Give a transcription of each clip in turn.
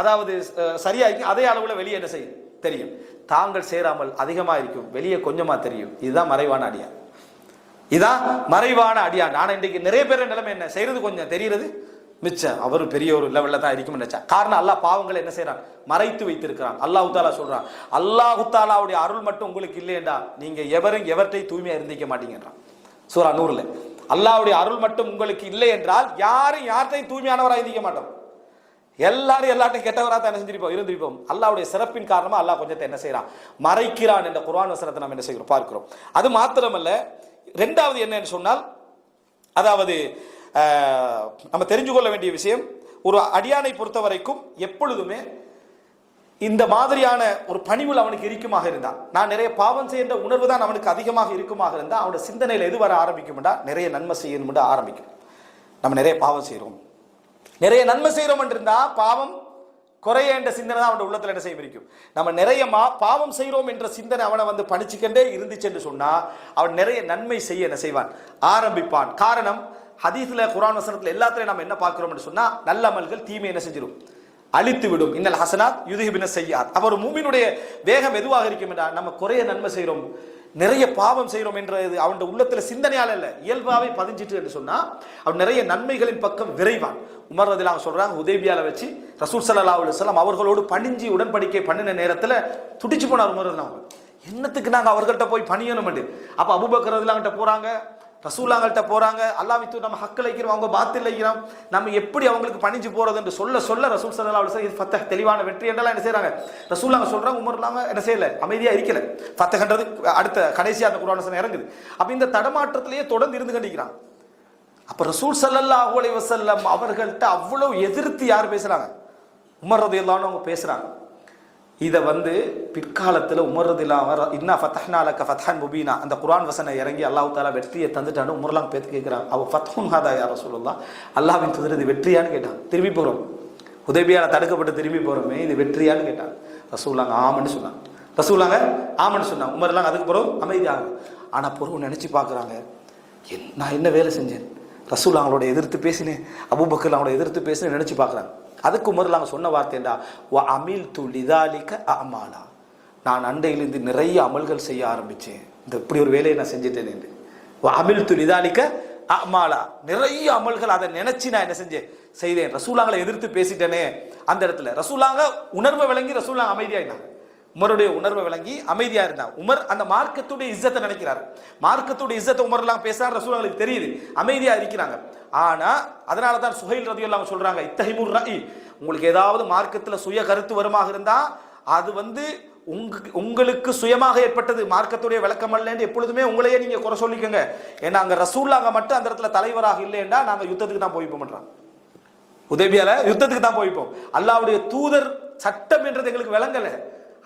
அதாவது சரியாயிருக்கும் சரியா இருக்கும் அதே அளவில் வெளியே என்ன செய்யும்? தெரியும். தாங்கள் சேராமல் அதிகமாக இருக்கும் வெளியே கொஞ்சமாக தெரியும். இதுதான் மறைவான அடியான். இதுதான் மறைவான அடியான். நான் இன்றைக்கு நிறைய பேர் நிலைமை என்ன? செய்யறது கொஞ்சம் தெரிகிறது. மிச்சம் அவர் பெரிய ஒரு லெவலில் தான் இருக்கும் நினைச்சா. காரணம் அல்லாஹ் பாவங்களை என்ன செய்கிறான் மறைத்து வைத்திருக்கிறான். அல்லாஹுத்தாலா தாலா சொல்றான் அல்லாஹு தாலாவுடைய அருள் மட்டும் உங்களுக்கு இல்லையண்டா. நீங்கள் எவரும் எவர்கிட்ட தூய்மையாக இருந்திக்க மாட்டீங்கன்றான். சூரா நூறில் அல்லாஹ்வுடைய அருள் மட்டும் உங்களுக்கு இல்லை என்றால் யாரும் யார்கிட்டையும் தூய்மையானவராக இருந்திக்க மாட்டோம். எல்லாரும் எல்லாத்தையும் கெட்டவராக தான் என்ன செஞ்சிருப்போம் இருந்திருப்போம். அல்லாவுடைய சிறப்பின் காரணமாக அல்லாஹ் கொஞ்சத்தை என்ன செய்கிறான் மறைக்கிறான் என்ற குர்ஆன் வசனத்தை நம்ம என்ன செய்கிறோம்? பார்க்கிறோம். அது மாத்திரமல்ல ரெண்டாவது என்னன்னு சொன்னால் அதாவது நம்ம தெரிஞ்சு கொள்ள வேண்டிய விஷயம் ஒரு அடியானை பொறுத்த வரைக்கும் எப்பொழுதுமே இந்த மாதிரியான ஒரு பணிவுள் அவனுக்கு இருக்குமாக இருந்தான். நான் நிறைய பாவம் செய்கின்ற உணர்வு தான் அவனுக்கு அதிகமாக இருக்குமாக இருந்தால் அவனோட சிந்தனையில் எது வர ஆரம்பிக்கும்டா? நிறைய நன்மை செய்யணும்டா ஆரம்பிக்கும். நம்ம நிறைய பாவம் செய்கிறோம். நிறைய நன்மை செய்கிறோம் இருந்தா பாவம் குறைய என்ற சிந்தனை தான் அவன் உள்ளத்தில் என்ன செய்ய இருக்கும் நம்ம நிறைய மா பாவம் செய்கிறோம் என்ற சிந்தனை அவனை வந்து பணிச்சுக்கண்டே இருந்துச்சு என்று சொன்னால் அவன் நிறைய நன்மை செய்ய என்ன செய்வான்? ஆரம்பிப்பான். காரணம் ஹதீஸில் குரான் வசனத்தில் எல்லாத்துலேயும் நம்ம என்ன பார்க்குறோம்னு சொன்னால் நல்ல அமல்கள் தீமை என்ன செஞ்சிடும் அழித்து விடும் இன்னல் ஹசனாத் யுதிபின செய்யாத் அவர் மூமினுடைய வேகம் எதுவாக இருக்கும் என்றால் நம்ம குறைய நன்மை செய்கிறோம். நிறைய பாவம் செய்கிறோம் என்றது அவனுடைய உள்ளத்துல சிந்தனையால் இல்லை. இயல்பாவே பதிஞ்சிட்டு என்று சொன்னா அவன் நிறைய நன்மைகளின் பக்கம் விரைவான். உமர் ரதில் அவங்க சொல்றாங்க உதேபியால வச்சு ரசூல் சல்லா அலுவலாம் அவர்களோடு பணிஞ்சு உடன்படிக்கை பண்ணின நேரத்துல துடிச்சு போனார் உமர் அவங்க என்னத்துக்கு நாங்க அவர்கள்ட்ட போய் பணியணும் அப்ப அபுபக்கர் ரதிலாங்கிட்ட போறாங்க ரசூல்லாங்கள்கிட்ட போகிறாங்க அல்லாஹ் அல்லாவித்து நம்ம ஹக்கில் வைக்கிறோம் அவங்க பாத்தில் வைக்கிறோம். நம்ம எப்படி அவங்களுக்கு பணிஞ்சு போகிறது என்று சொல்ல சொல்ல ரசூல் சல்லா அலுவலி இது ஃபத்தக தெளிவான வெற்றி என்றெல்லாம் என்ன செய்கிறாங்க ரசூலாங்க சொல்கிறாங்க உமர் இல்லாம என்ன செய்யலை? அமைதியாக இருக்கலை. ஃபத்தகன்றது அடுத்த கடைசியாக அந்த குரான் இறங்குது. அப்போ இந்த தடமாற்றத்திலேயே தொடர்ந்து இருந்து கண்டிக்கிறாங்க அப்போ ரசூல் ஸல்லல்லாஹு அலைஹி வஸல்லம் அவர்கள்ட்ட அவ்வளோ எதிர்த்து யார் பேசுகிறாங்க உமர் ரதையில்லான்னு அவங்க பேசுகிறாங்க இதை வந்து பிற்காலத்தில் உமர் ரதியல்லாஹு இன்னா ஃபத்தஹ்னா ஃபத்ஹான் முபீனா. அந்த குரான் வசனை இறங்கி அல்லாஹ் தாலா வெற்றியை தந்துட்டான்னு உமர்லாம் பேத்து கேட்குறாங்க அவள் ஃபத்ஹுன் ஹாதா யார சொல்லலாம் அல்லாவின் தூதர் இது வெற்றியான்னு கேட்டான் திரும்பி போகிறோம் உதவியால் தடுக்கப்பட்டு திரும்பி போகிறோமே இது வெற்றியான்னு கேட்டாங்க. ரசூலாங்க ஆமன்னு சொன்னாங்க. ரசூலாங்க ஆமன்னு சொன்னாங்க. உமர்லாம் அதுக்கு பிறகு அமைதியாகும் ஆனால் பொருள் நினச்சி பார்க்குறாங்க நான் என்ன வேலை செஞ்சேன்? ரசூல் அவங்களோட எதிர்த்து பேசினேன். அபுபக்கர் அவங்களோட எதிர்த்து பேசினேன் நினச்சி பார்க்கறாங்க அதுக்கு முதல்ல அவங்க சொன்ன வார்த்தைண்டா வ அமில் துளிதாலிக்க அமாலா. நான் அண்டையிலிருந்து நிறைய அமல்கள் செய்ய ஆரம்பித்தேன் இந்த இப்படி ஒரு வேலையை நான் செஞ்சுட்டேன் என்று. வ அமில் துளிதாலிக்க அமாலா. நிறைய அமல்கள் அதை நினைச்சு நான் என்ன செஞ்சேன்? செய்தேன். ரசூலாங்களை எதிர்த்து பேசிட்டேனே. அந்த இடத்துல ரசூலாங்க உணர்வை விளங்கி ரசூலாங்க அமைதியாயினாங்க. உமருடைய உணர்வை விளங்கி அமைதியாக இருந்தார். உமர் அந்த மார்க்கத்துடைய இஸ்ஸத்தை நினைக்கிறார். மார்க்கத்துடைய இஸ்ஸத்தை உமர்லாம் பேசுறாரு ரசூலுங்களுக்கு தெரியுது. அமைதியாக இருக்கிறாங்க. ஆனால் அதனால தான் சுஹைல் இல்லாமல் சொல்கிறாங்க இத்தஹிமுர் ரஇ உங்களுக்கு ஏதாவது மார்க்கத்தில் சுய கருத்து வருமாக இருந்தால் அது வந்து உங்க உங்களுக்கு சுயமாக ஏற்பட்டது. மார்க்கத்துடைய விளக்கம் அல்லன்னு எப்பொழுதுமே உங்களையே நீங்கள் குறை சொல்லிக்கோங்க. ஏன்னா அங்கே ரசூல்லாங்க மட்டும் அந்த இடத்துல தலைவராக இல்லைன்னா நாங்கள் யுத்தத்துக்கு தான் போய் போன்றோம் உதவியால யுத்தத்துக்கு தான் போய்ப்போம். அல்லாவுடைய தூதர் சட்டம் என்றது எங்களுக்கு விளங்கலை.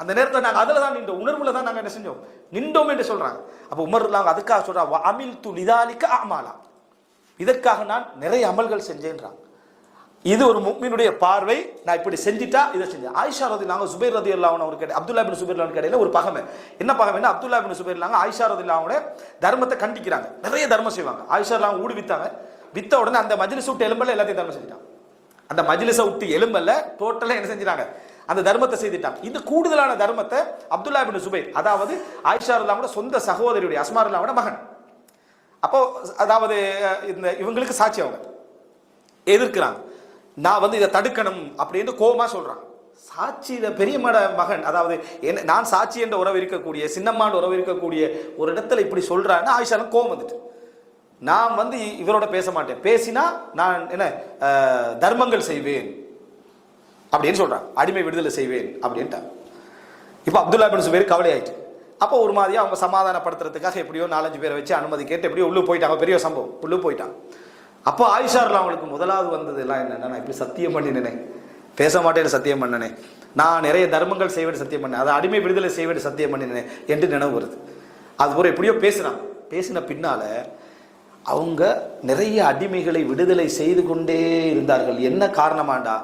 அந்த நேரத்தில் நாங்கள் அதில் தான் நின்றோம் உணர்வுல தான் நாங்கள் என்ன செஞ்சோம்? நின்றோம் என்று சொல்கிறாங்க அப்போ உமர் நாங்கள் அதுக்காக சொல்றாங்க அமில் து லிதாலிக்க அமாலா. இதற்காக நான் நிறைய அமல்கள் செஞ்சேன்றாங்க இது ஒரு முக்மினுடைய பார்வை. நான் இப்படி செஞ்சுட்டா இதை செஞ்சேன். ஆயிஷா ரதி நாங்கள் சுபைர் ரதி அல்லாஹ் அவர் கேட்ட அப்துல்லா பின் சுபைர் அல்லாஹ் இடையில ஒரு பகமை. என்ன பகமைன்னா அப்துல்லா பின் சுபைர் இல்லாங்க ஆயிஷா ரதி அல்லாவோட தர்மத்தை கண்டிக்கிறாங்க. நிறைய தர்மம் செய்வாங்க. ஆயிஷா எல்லாம் ஊடு வித்தாங்க. வித்த உடனே அந்த மஜ்லிஸ் விட்டு எலும்பல எல்லாத்தையும் தர்மம் செஞ்சுட்டாங்க அந்த மஜ்லிஸை விட்டு எலும்பல்ல டோட்டலாக என்ன செஞ்சிட்டாங்க? அந்த தர்மத்தை செய்துட்டான். இந்த கூடுதலான தர்மத்தை அப்துல்லா பின் சுபைர் அதாவது ஆயிஷா இல்லாமோட சொந்த சகோதரியுடைய அஸ்மார் இல்லாமோட மகன். அப்போ அதாவது இந்த இவங்களுக்கு சாட்சி அவங்க. எதிர்க்கிறாங்க. நான் வந்து இதை தடுக்கணும் அப்படின்னு கோபமாக சொல்கிறான் சாட்சியில பெரியம்மட மகன் அதாவது என்ன நான் சாட்சி என்ற உறவு இருக்கக்கூடிய சின்னம்மாண்ட உறவு இருக்கக்கூடிய ஒரு இடத்துல இப்படி சொல்கிறான்னு ஆயிஷாலும் கோபம் வந்துட்டு. நான் வந்து இவரோட பேச மாட்டேன். பேசினா நான் என்ன தர்மங்கள் செய்வேன். அப்படின்னு சொல்கிறான் அடிமை விடுதலை செய்வேன் அப்படின்ட்டான் இப்போ அப்துல்லா பின் சுபேர் கவலை ஆயிட்டு அப்போ ஒரு மாதிரியாக அவங்க சமாதானப்படுத்துறதுக்காக எப்படியோ நாலஞ்சு பேரை வச்சு அனுமதி கேட்டு எப்படியோ உள்ளே போயிட்டாங்க. பெரிய சம்பவம். உள்ளே போயிட்டான். அப்போ ஆயிஷாரில் அவங்களுக்கு முதலாவது வந்தது எல்லாம் என்னென்னா நான் இப்படி சத்தியம் பண்ணினேனே. பேச மாட்டேன்னு சத்தியம் பண்ணினேன் நான் நிறைய தர்மங்கள் செய்வேன் சத்தியம் பண்ணேன். அதை அடிமை விடுதலை செய்வேன் சத்தியம் பண்ணினேன் என்று நினைவு வருது. அது ஒரு எப்படியோ பேசுகிறான் பேசின பின்னால அவங்க நிறைய அடிமைகளை விடுதலை செய்து கொண்டே இருந்தார்கள். என்ன காரணமாண்டா?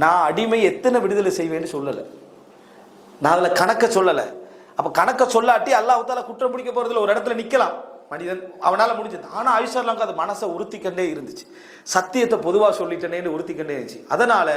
நான் அடிமை எத்தனை விடுதலை செய்வேன்னு சொல்லலை. நான் அதில் கணக்க சொல்லலை. அப்போ கணக்க சொல்லாட்டி அல்லாஹால குற்றம் பிடிக்க போகிறதுல ஒரு இடத்துல நிற்கலாம் மனிதன் அவனால் முடிஞ்சது. ஆனால் ஐஸ்வர்லாங்க அது மனசை உறுத்திக்கண்டே இருந்துச்சு. சத்தியத்தை பொதுவாக சொல்லிட்டேனேன்னு உறுத்திக்கண்டே இருந்துச்சு. அதனால்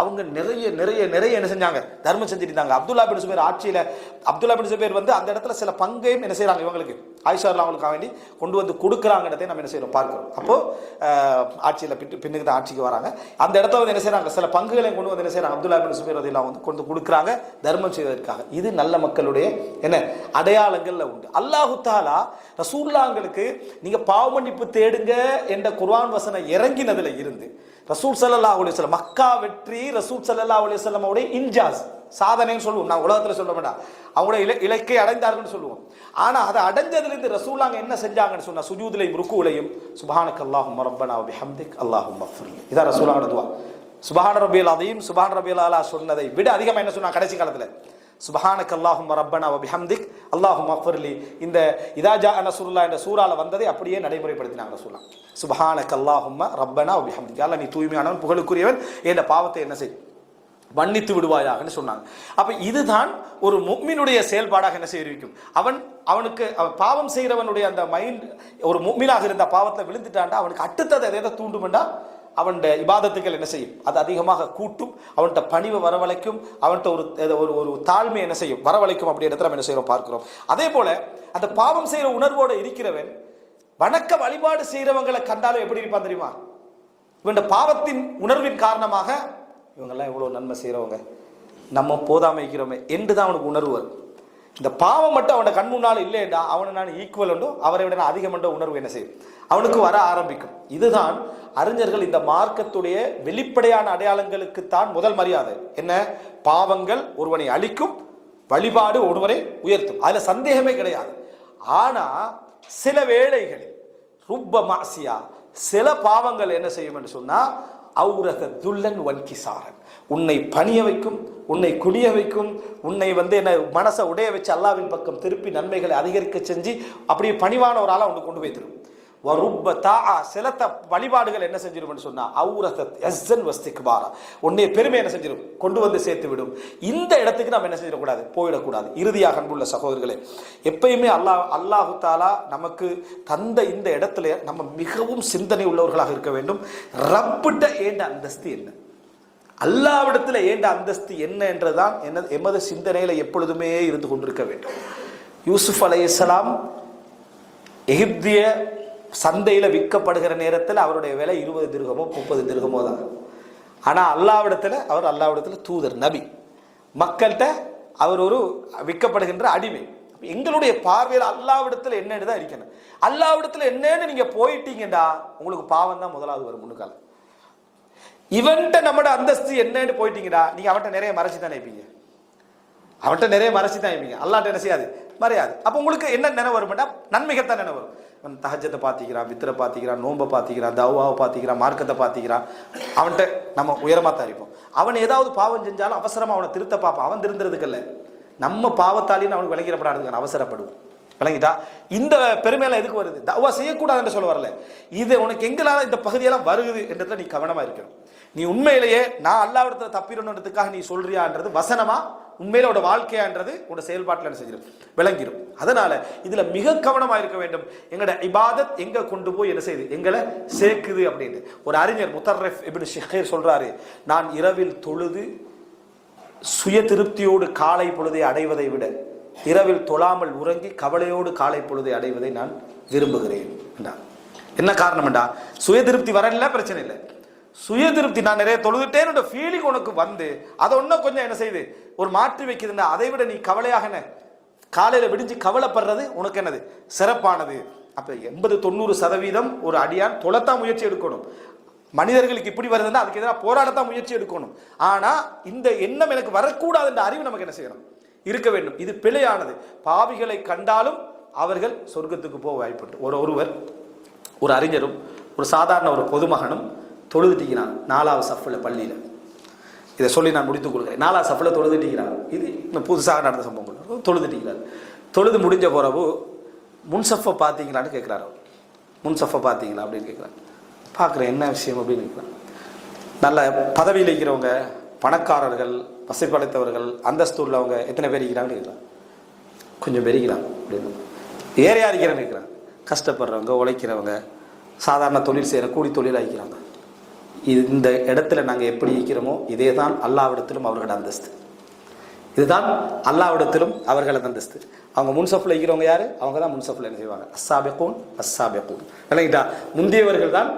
அவங்க நிறைய நிறைய நிறைய என்ன செஞ்சாங்க? தர்மம் செஞ்சுட்டு இருந்தாங்க. அப்துல்லா பின் சுபேர் ஆட்சியில் அப்துல்லா பின் சுபேர் வந்து அந்த இடத்துல சில பங்கையும் என்ன செய்கிறாங்க இவங்களுக்கு? ஆயிஷார்லாம் அவங்களுக்காக வேண்டி கொண்டு வந்து கொடுக்குறாங்கன்றதை நம்ம என்ன செய்யறோம் பார்க்கிறோம். அப்போது ஆட்சியில் பிட்டு பின்னுக்கு தான் ஆட்சிக்கு வராங்க. அந்த இடத்துல வந்து என்ன செய்கிறாங்க சில பங்குகளையும் கொண்டு வந்து என்ன செய்கிறாங்க அப்துல்லா பின் சுபீர் வந்து கொண்டு கொடுக்குறாங்க தர்மம் செய்வதற்காக. இது நல்ல மக்களுடைய என்ன அடையாளங்களில் உண்டு. அல்லாஹு தாலா ரசூல்லாங்களுக்கு நீங்கள் பாவமன்னிப்பு தேடுங்க என்ற குர்வான் வசனம் இறங்கினதில் இருந்து ரசூல் சல்லா அலைஹி மக்கா வெற்றி ரசூல் சல்லா அலைஹி வஸல்லமோட இன்ஜாஸ். சாதனைன்னு சொல்லுவோம். நான் உலகத்தில் சொல்ல வேண்டாம் அவங்களோட இல இலக்கை அடைந்தார்கள்னு சொல்லுவோம். ஆனால் அதை அடைஞ்சதுலேருந்து ரசூலாங்க என்ன செஞ்சாங்கன்னு சொன்னால் சுஜூதிலையும் ருக்குலையும் சுபஹானக் அல்லாஹும் ரப்பனா ஹம்திக் அல்லாஹும் இதான் ரசூலாங்க துவா. சுபஹான ரபியல் அதையும் சுபஹான் ரபியல் சொன்னதை விட அதிகமாக என்ன சொன்னால் கடைசி காலத்தில். சுபஹானக் அல்லாஹும் ரப்பனா பிஹம்திக் அல்லாஹும் அஃபர்லி. இந்த இதா ஜா சுருல்லா என்ற சூறால வந்ததை அப்படியே நடைமுறைப்படுத்தினாங்க சொல்லலாம் சுபஹானக் அல்லாஹும் ரப்பனா பிஹம்திக் அல்ல நீ தூய்மையானவன் புகழுக்குரியவன் என்ற பாவத்தை என்ன செய்? மன்னித்து விடுவாயாகன்னு சொன்னாங்க. அப்போ இதுதான் ஒரு முக்மினுடைய செயல்பாடாக என்ன செய்திருக்கும் அவன் அவனுக்கு அவன் பாவம் செய்கிறவனுடைய அந்த மைண்ட் ஒரு முக்மினாக இருந்த பாவத்தில் விழுந்துட்டான்டா அவனுக்கு அடுத்தது எதை எதை தூண்டுமெண்டா? அவன்கிட்ட இபாதத்துக்கள் என்ன செய்யும்? அது அதிகமாக கூட்டும் அவன்கிட்ட பணிவை வரவழைக்கும் அவன்கிட்ட ஒரு ஒரு ஒரு தாழ்மை என்ன செய்யும்? வரவழைக்கும் அப்படி நம்ம என்ன செய்கிறோம் பார்க்கிறோம். அதே போல் அந்த பாவம் செய்கிற உணர்வோடு இருக்கிறவன் வணக்க வழிபாடு செய்கிறவங்களை கண்டாலும் எப்படி இருப்பான் தெரியுமா? இவன் பாவத்தின் உணர்வின் காரணமாக இவங்கெல்லாம் எவ்வளோ நன்மை செய்கிறவங்க நம்ம போதாமைக்கிறோமே என்று தான் அவனுக்கு உணர்வு வரும். இந்த பாவம் மட்டும் அவனோட கண் முன்னால் இல்லைண்டா அவனை நான் ஈக்குவல் உண்டோ அவரை விட நான் அதிகம் என்ற உணர்வு என்ன செய்யும்? அவனுக்கு வர ஆரம்பிக்கும். இதுதான் அறிஞர்கள் இந்த மார்க்கத்துடைய வெளிப்படையான அடையாளங்களுக்குத்தான் முதல் மரியாதை. என்ன? பாவங்கள் ஒருவனை அழிக்கும் வழிபாடு ஒருவரை உயர்த்தும். அதில் சந்தேகமே கிடையாது. ஆனால் சில வேளைகளில் ருப்ப மாசியா சில பாவங்கள் என்ன செய்யும் என்று சொன்னால் அவுரக துல்லன் வன்கிசாரன் உன்னை பணிய வைக்கும் உன்னை குனிய வைக்கும் உன்னை வந்து என்ன மனசை உடைய வச்சு அல்லாவின் பக்கம் திருப்பி நன்மைகளை அதிகரிக்க செஞ்சு அப்படியே பணிவான ஒரு ஆளா உன்னை கொண்டு போய் தரும். வருப்ப தாஆ சில வழிபாடுகள் என்ன செஞ்சிரும்னு சொன்னா அவுரசத் எஸ்ஸன் வஸ்திக்பாரா. உன்னை பெருமை என்ன செஞ்சிடும் கொண்டு வந்து சேர்த்து விடும் இந்த இடத்துக்கு நம்ம என்ன செஞ்சிடக்கூடாது? போயிடக்கூடாது. இறுதியாக அன்புள்ள சகோதரர்களே எப்பயுமே அல்லாஹ் அல்லாஹு தாலா நமக்கு தந்த இந்த இடத்துல நம்ம மிகவும் சிந்தனை உள்ளவர்களாக இருக்க வேண்டும். ரப்பிட்ட ஏண்ட அந்தஸ்து என்ன? அல்லாவிடத்தில் ஏண்ட அந்தஸ்து என்ன என்றுதான் என்ன எமது சிந்தனையில் எப்பொழுதுமே இருந்து கொண்டிருக்க வேண்டும். யூசுஃப் அலையலாம் எகிப்திய சந்தையில் விற்கப்படுகிற நேரத்தில் அவருடைய விலை இருபது திருகமோ முப்பது திருகமோ தான். ஆனால் அல்லாவிடத்தில் அவர் அல்லாவிடத்தில் தூதர் நபி. மக்கள்கிட்ட அவர் ஒரு விற்கப்படுகின்ற அடிமை. எங்களுடைய பார்வையில் அல்லாவிடத்தில் என்னன்னு தான் இருக்கணும். அல்லாவிடத்தில் என்னன்னு நீங்கள் போயிட்டீங்கடா உங்களுக்கு பாவம் தான் முதலாவது வரும் முன்னுக்கால இவன்கிட்ட நம்மட அந்தஸ்து என்னன்னு போயிட்டீங்கடா நீங்கள் அவன்கிட்ட நிறைய மறைச்சி தான் நினைப்பீங்க அவன்கிட்ட நிறைய மறைச்சி தான் இருப்பீங்க. அல்லாட்ட என்ன செய்யாது? மறையாது. அப்போ உங்களுக்கு என்ன நினைவு வரும்னா நன்மைகள் தான் நினைவு வரும். அவன் தஹஜத்தை பார்த்திக்கிறான் வித்திரை பார்த்திக்கிறான் நோன்பை பார்த்திக்கிறான் தவாவை பார்த்திக்கிறான் மார்க்கத்தை பார்த்திக்கிறான். அவன்கிட்ட நம்ம உயரமாக தான் இருப்போம் அவன் ஏதாவது பாவம் செஞ்சாலும் அவசரமாக அவனை திருத்த பார்ப்பான். அவன் திருந்துறதுக்கு இல்லை. நம்ம பாவத்தாலேயும் அவனுக்கு விளங்கிடப்படாதுங்க அவசரப்படுவோம் விளங்கிட்டா? இந்த பெருமையெல்லாம் எதுக்கு வருது? தவா செய்யக்கூடாதுன்னு சொல்ல வரல. இது உனக்கு எங்களால் இந்த பகுதியெல்லாம் வருகுது என்றதுல நீ கவனமாக இருக்கணும். நீ உண்மையிலேயே நான் அல்லாவிடத்தில் தப்பிடணுன்றதுக்காக நீ சொல்றியான்றது வசனமா உண்மையில உட வாழ்க்கையான்றது உட செயல்பாட்டில் என்ன செஞ்சிடும் விளங்கிடும் அதனால இதுல மிக கவனமா இருக்க வேண்டும். எங்கட இபாதத் எங்க கொண்டு போய் என்ன செய்யுது எங்களை சேர்க்குது அப்படின்னு. ஒரு அறிஞர் முத்தர்ரஃப் எப்படி ஷிஹேர் சொல்றாரு நான் இரவில் தொழுது சுய திருப்தியோடு காலை பொழுதை அடைவதை விட இரவில் தொழாமல் உறங்கி கவலையோடு காலை பொழுதை அடைவதை நான் விரும்புகிறேன். என்ன காரணம்டா சுய திருப்தி வரல பிரச்சனை இல்லை. சுய திருப்தி நான் நிறைய தொழுதுட்டேன்னு ஃபீலிங் உனக்கு வந்து அதை இன்னும் கொஞ்சம் என்ன செய்யுது ஒரு மாற்றி வைக்குதுன்னா அதை விட நீ கவலையாக என்ன? காலையில் விடிஞ்சு கவலைப்படுறது உனக்கு என்னது? சிறப்பானது. அப்போ எண்பது தொண்ணூறு சதவீதம் ஒரு அடியான் தொலைத்தான் முயற்சி எடுக்கணும். மனிதர்களுக்கு இப்படி வருதுன்னா அதுக்கு எதிராக போராடத்தான் முயற்சி எடுக்கணும். ஆனால் இந்த எண்ணம் எனக்கு வரக்கூடாது என்ற அறிவு நமக்கு என்ன செய்யணும்? இருக்க வேண்டும். இது பிழையானது. பாவிகளை கண்டாலும் அவர்கள் சொர்க்கத்துக்கு போக வாய்ப்புண்டு. ஒரு ஒருவர் ஒரு அறிஞரும் ஒரு சாதாரண ஒரு பொதுமகனும் தொழுதுட்டிக்கிறான் நாலாவது சஃபில் பள்ளியில். இதை சொல்லி நான் முடித்துக் கொடுக்குறேன் நாலா சஃபில் தொழுதுட்டிக்கிறார். இது இந்த புதுசாக நடந்த சம்பவம் தொழுதுட்டிக்கிறார். தொழுது முடிஞ்ச போகிறப்போ முன்சஃபை பார்த்தீங்களான்னு கேட்குறாரு அவர். முன்சஃபை பார்த்தீங்களா அப்படின்னு கேட்குறாரு. பார்க்குறேன் என்ன விஷயம் அப்படின்னு கேட்குறான் நல்ல பதவியில் இருக்கிறவங்க பணக்காரர்கள் வசதி படைத்தவர்கள் அந்தஸ்து உள்ளவங்க எத்தனை பேர் இருக்கிறாங்கன்னு கேட்குறாங்க கொஞ்சம் பேர் அப்படின்னு. ஏறையா இருக்கிறேன்னு கேட்குறான் கஷ்டப்படுறவங்க உழைக்கிறவங்க சாதாரண தொழில் செய்கிற கூலி தொழில் ஆகிக்கிறாங்க இந்த இடத்துல நாங்கள் எப்படி இருக்கிறோமோ இதே தான் அல்லாவிடத்திலும் அவர்களோட அந்தஸ்து. இதுதான் அல்லாவிடத்திலும் அவர்களது அந்தஸ்து. அவங்க முன்சஃபில் இருக்கிறவங்க யார்? அவங்க தான் முன்சஃபில் என்ன செய்வாங்க? அஸ்ஸாபிகூன் அஸ்ஸாபிகூன். இல்லைங்களா முந்தியவர்கள் தான்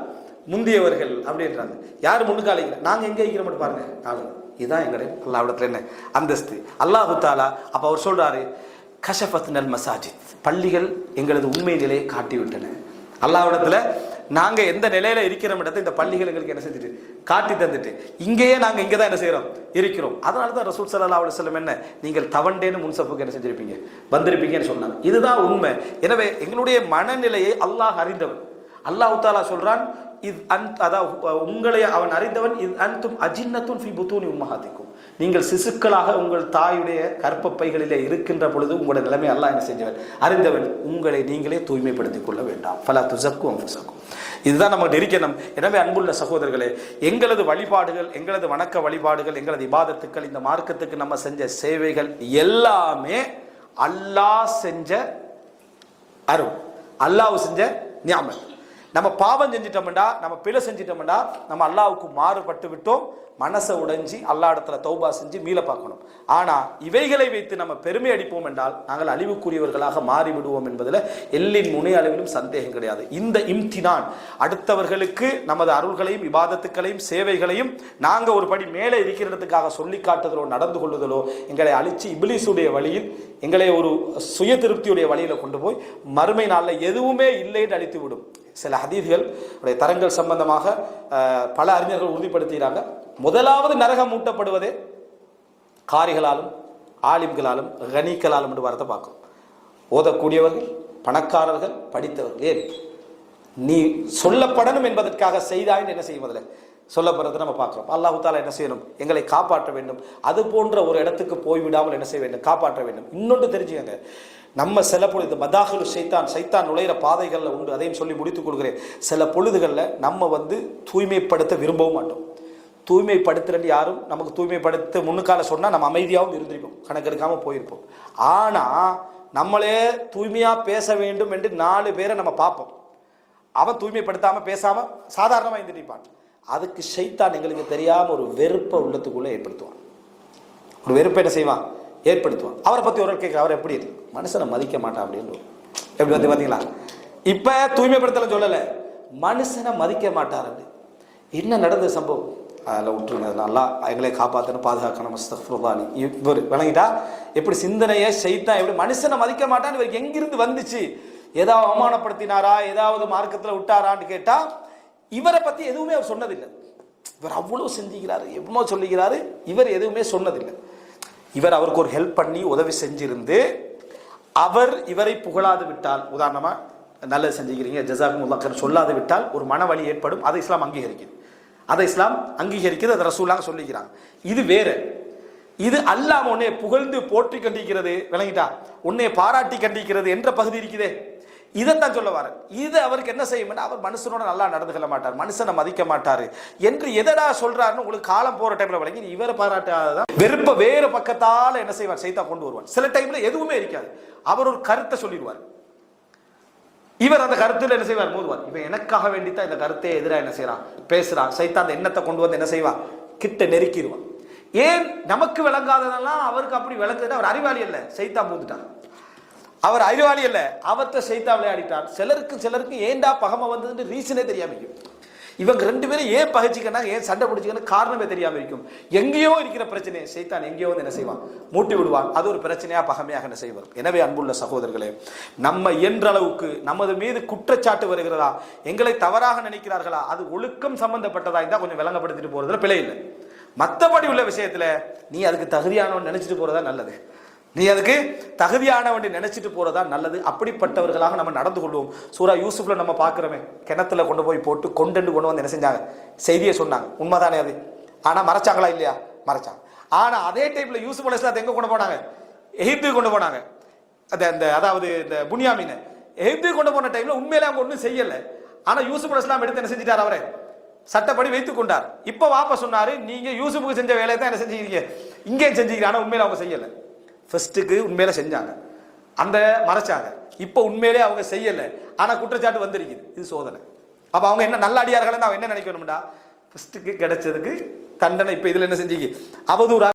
முந்தியவர்கள் அப்படின்றாங்க. யார் முன்னுக்கு அழைக்கிற? நாங்கள் எங்கே இருக்கிறோம் மட்டும் பாருங்க. நாங்கள் இதுதான் எங்களுடைய அல்லாவிடத்தில் என்ன? அந்தஸ்து. அல்லாஹு தாலா அப்போ அவர் சொல்கிறாரு கஷபத் நல் மசாஜித். பள்ளிகள் எங்களது உண்மை நிலையை காட்டிவிட்டன. அல்லாவிடத்தில் நாங்கள் எந்த நிலையில இருக்கிறோம் இடத்த இந்த பள்ளிகள் எங்களுக்கு என்ன செஞ்சுட்டு காட்டி தந்துட்டு. இங்கேயே நாங்கள் இங்கே தான் என்ன செய்கிறோம் இருக்கிறோம். அதனால தான் ரசூல் சல்லா அலுவலம் செல்லம் என்ன? நீங்கள் தவண்டேன்னு முன்சப்புக்கு என்ன செஞ்சுருப்பீங்க? வந்திருப்பீங்கன்னு சொன்னாங்க. இதுதான் உண்மை. எனவே எங்களுடைய மனநிலையை அல்லாஹ் அறிந்தவன். அல்லாஹ் தாலா சொல்றான் இது அன் அதாவது உங்களை அவன் அறிந்தவன் இது அன்தும் அஜின்னத்தும் ஃபி புத்தூனி உம்மஹாத்திக்கும். நீங்கள் சிசுக்களாக உங்கள் தாயுடைய கற்பப்பைகளிலே இருக்கின்ற பொழுது உங்களுடைய நிலைமை அல்லாஹ் என்ன செஞ்சவன்? அறிந்தவன். உங்களை நீங்களே தூய்மைப்படுத்திக் கொள்ள வேண்டாம். ஃபலா துசக்கும் அம்புசக்கும் இதுதான் நமக்கு நெருக்கணும். எனவே அன்புள்ள சகோதரர்களே எங்களது வழிபாடுகள் எங்களது வணக்க வழிபாடுகள் எங்களது இபாதத்துக்கள் இந்த மார்க்கத்துக்கு நம்ம செஞ்ச சேவைகள் எல்லாமே அல்லாஹ் செஞ்ச அருள். அல்லாஹ் செஞ்ச ஞாபகம் நம்ம பாவம் செஞ்சிட்டோம்டா நம்ம பிழை செஞ்சிட்டோம்டா நம்ம அல்லாவுக்கு மாறுபட்டு விட்டோம். மனசை உடைஞ்சி அல்லா இடத்துல தௌபா செஞ்சு மீள பார்க்கணும். ஆனால் இவைகளை வைத்து நம்ம பெருமை அடிப்போம் என்றால் நாங்கள் அழிவுக்குரியவர்களாக மாறிவிடுவோம் என்பதில் எல்லின் முனை அளவிலும் சந்தேகம் கிடையாது. இந்த இம்தினான் அடுத்தவர்களுக்கு நமது அருள்களையும் விவாதத்துக்களையும் சேவைகளையும் நாங்கள் ஒரு படி மேலே இருக்கிறதுக்காக சொல்லி காட்டுதலோ நடந்து கொள்ளுதலோ எங்களை அழிச்சு இபிலிசுடைய வழியில் எங்களை ஒரு சுய திருப்தியுடைய வழியில் கொண்டு போய் மறுமை நாளில் எதுவுமே இல்லைன்னு அழித்து விடும். சில ஹதீஸ்கள் உடைய தரங்கள் சம்பந்தமாக பல அறிஞர்கள் உறுதிப்படுத்துகிறாங்க. முதலாவது நரகம் மூட்டப்படுவதே காரிகளாலும் ஆலிம்களாலும் கனிக்களாலும் என்று வரத்தை பார்க்கும். ஓதக்கூடியவர்கள் பணக்காரர்கள் படித்தவர்கள். ஏன்? நீ சொல்லப்படணும் என்பதற்காக செய்தாய்ன்னு என்ன செய்யும் முதல்ல சொல்லப்படுறதை நம்ம பார்க்குறோம். அல்லாஹு தாலா என்ன செய்யணும்? எங்களை காப்பாற்ற வேண்டும். அது போன்ற ஒரு இடத்துக்கு போய்விடாமல் என்ன செய்ய வேண்டும்? காப்பாற்ற வேண்டும். இன்னொன்று தெரிஞ்சுக்கங்க. நம்ம சில பொழுது மதாகுலு சைத்தான் சைத்தான் நுழையிற பாதைகளில் உண்டு அதையும் சொல்லி முடித்துக் கொள்கிறேன். சில பொழுதுகளில் நம்ம வந்து தூய்மைப்படுத்த விரும்பவும் மாட்டோம். தூய்மைப்படுத்துறன்னு யாரும் நமக்கு தூய்மைப்படுத்த முன்னுக்கால சொன்னால் நம்ம அமைதியாகவும் இருந்திருப்போம் கணக்கெடுக்காமல் போயிருப்போம். ஆனால் நம்மளே தூய்மையாக பேச வேண்டும் என்று நாலு பேரை நம்ம பார்ப்போம். அவன் தூய்மைப்படுத்தாமல் பேசாமல் சாதாரணமாக இருந்துட்டு அதுக்கு ஷைத்தான் எங்களுக்கு தெரியாமல் ஒரு வெறுப்பை உள்ளத்துக்குள்ளே ஏற்படுத்துவான். ஒரு வெறுப்பை என்ன செய்வான்? ஏற்படுத்துவான். அவரை பற்றி ஒரு கேட்க அவர் எப்படி இருக்கு? மனுஷனை மதிக்க மாட்டான் அப்படின்னு. எப்படி வந்து பார்த்தீங்களா இப்போ தூய்மைப்படுத்தலை சொல்லலை. மனுஷனை மதிக்க மாட்டார் அப்படி என்ன நடந்த சம்பவம்? அதில் விட்டுருங்க நல்லா எங்களை காப்பாற்றணும் பாதுகாக்கணும் அஸ்தஃபுல்லானி இவர் விளங்கிட்டா எப்படி சிந்தனையை செய்தான் எப்படி மனுஷனை மதிக்க மாட்டான்னு இவருக்கு எங்கிருந்து வந்துச்சு? ஏதாவது அவமானப்படுத்தினாரா? ஏதாவது மார்க்கத்தில் விட்டாரான்னு கேட்டால் இவரை பற்றி எதுவுமே அவர் சொன்னதில்லை. இவர் அவ்வளோ செஞ்சுக்கிறாரு எவ்வளோ சொல்லுகிறாரு இவர் எதுவுமே சொன்னதில்லை. இவர் அவருக்கு ஒரு ஹெல்ப் பண்ணி உதவி செஞ்சிருந்து அவர் இவரை புகழாது விட்டால் உதாரணமாக நல்லது செஞ்சுக்கிறீங்க ஜசாக்கும் உல்லாக்கர் சொல்லாது விட்டால் ஒரு மனவழி ஏற்படும் அதை இஸ்லாம் அங்கீகரிக்குது. அதை இஸ்லாம் அங்கீகரிக்குது அதை ரசூலாக சொல்லிக்கிறாங்க. இது வேறு. இது அல்லாம உன்னை புகழ்ந்து போற்றி கண்டிக்கிறது விளங்கிட்டா? உன்னை பாராட்டி கண்டிக்கிறது என்ற பகுதி இருக்குதே. இதைத்தான் சொல்ல வரேன். இது அவருக்கு என்ன செய்யும்னா அவர் மனுஷனோட நல்லா நடந்து கொள்ள மாட்டார். மனுஷனை மதிக்க மாட்டார். என்று எதடா சொல்றாருன்னு உங்களுக்கு காலம் போற டைம்ல வழங்கி இவரை பாராட்டாதான் வெறுப்ப வேறு பக்கத்தால என்ன செய்வார்? சைத்தா கொண்டு வருவார். சில டைம்ல எதுவுமே இருக்காது. அவர் ஒரு கருத்தை சொல்லிடுவார். இவர் அந்த கருத்துல என்ன செய்வார்? மோதுவார். இவன் எனக்காக வேண்டித்தான் இந்த கருத்தை எதிராக என்ன செய்யறான் பேசுறான். சைத்தா அந்த எண்ணத்தை கொண்டு வந்து என்ன செய்வான் கிட்ட நெருக்கிடுவான். ஏன்? நமக்கு விளங்காததெல்லாம் அவருக்கு அப்படி விளங்குது அவர் அறிவாளி இல்லை சைத்தா மூந்துட்டான் அவர் அறிவாளி அல்ல. அவற்றை செய்தா விளையாடிட்டார். சிலருக்கு சிலருக்கு ஏன்டா பகமை வந்ததுன்னு ரீசனே தெரியாம இருக்கும். இவங்க ரெண்டு பேரும் ஏன் பகைச்சிக்கன்னா ஏன் சண்டை பிடிச்சிக்கன்னு காரணமே தெரியாம இருக்கும். எங்கேயோ இருக்கிற பிரச்சனையை சைத்தான் எங்கேயோ வந்து என்ன செய்வான்? மூட்டி விடுவான். அது ஒரு பிரச்சனையா பகமையாக என்ன செய்வார் எனவே அன்புள்ள சகோதரர்களே நம்ம என்ற அளவுக்கு நமது மீது குற்றச்சாட்டு வருகிறதா? எங்களை தவறாக நினைக்கிறார்களா? அது ஒழுக்கம் சம்பந்தப்பட்டதா? இருந்தால் கொஞ்சம் விளங்கப்படுத்திட்டு போறதுல பிழை இல்லை. மற்றபடி உள்ள விஷயத்துல நீ அதுக்கு தகுதியானவன் நினைச்சிட்டு போறதா நல்லது. நீ அதுக்கு தகுதியானவன் நினைச்சிட்டு போறதா நல்லது. அப்படிப்பட்டவர்களாக நம்ம நடந்து கொள்வோம். சூரா யூசுஃப்ல நம்ம பார்க்குறோமே கிணத்துல கொண்டு போய் போட்டு கொண்டு கொண்டு வந்து என்ன செஞ்சாங்க? செய்தியை சொன்னாங்க. உண்மைதானே அது? ஆனா மறைச்சாங்களா இல்லையா? மறைச்சாங்க. ஆனா அதே டைப்ல யூசுப் அலைஸ்லாத் எங்க கொண்டு போனாங்க? எகிப்துக்கு கொண்டு போனாங்க. அந்த அந்த அதாவது இந்த புனியாமீனை. எகிப்துக்கு கொண்டு போன டைம்ல உண்மையிலே அவங்க ஒன்றும் செய்யல. ஆனா யூசுப் அலைஸ்லாம் எடுத்து என்ன செஞ்சிட்டார் அவரை? சட்டப்படி வைத்துக் கொண்டார். இப்போ வாப்ப சொன்னாரு நீங்க யூசுப்புக்கு செஞ்ச வேலையை தான் என்ன செஞ்சுக்கிறீங்க இங்கேயும் செஞ்சுக்கிறீங்க ஆனா உண்மையில அவங்க செய்யலை. ஃபர்ஸ்ட்டுக்கு உண்மையில செஞ்சாங்க. அந்த மறைச்சாங்க. இப்போ உண்மையிலே அவங்க செய்யலை. ஆனால் குற்றச்சாட்டு வந்திருக்குது. இது சோதனை. அப்போ அவங்க என்ன நல்ல அடியார்கள் அவங்க என்ன நினைக்கணும்டா? ஃபர்ஸ்ட்டுக்கு கிடைச்சதுக்கு தண்டனை. இப்போ இதில் என்ன செஞ்சீங்க அவதூறா